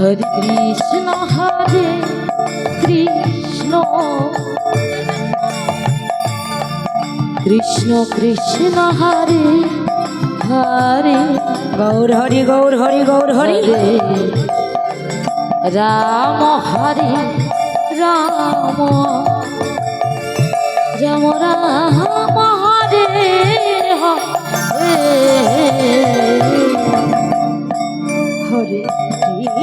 Hare Krishna Hare Krishna. Krishna Krishna Hare Hare. Gour Hari Gour Hari Gour Hari Ram Hare Ram. Ram Ram Hare Hare. Hare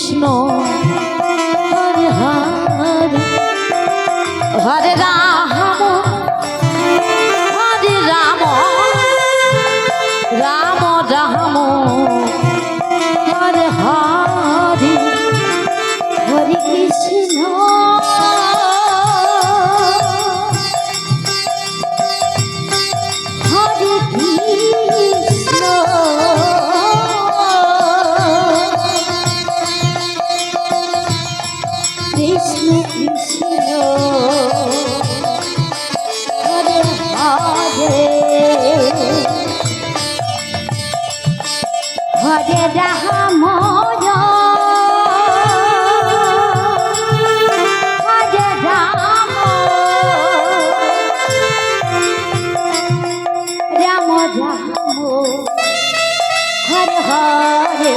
Krishna Hare Ram Hare Ram Ram Hare Hare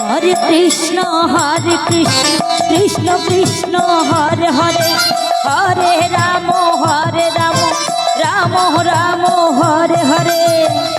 Hare Krishna Hare Krishna Krishna Krishna Hare Hare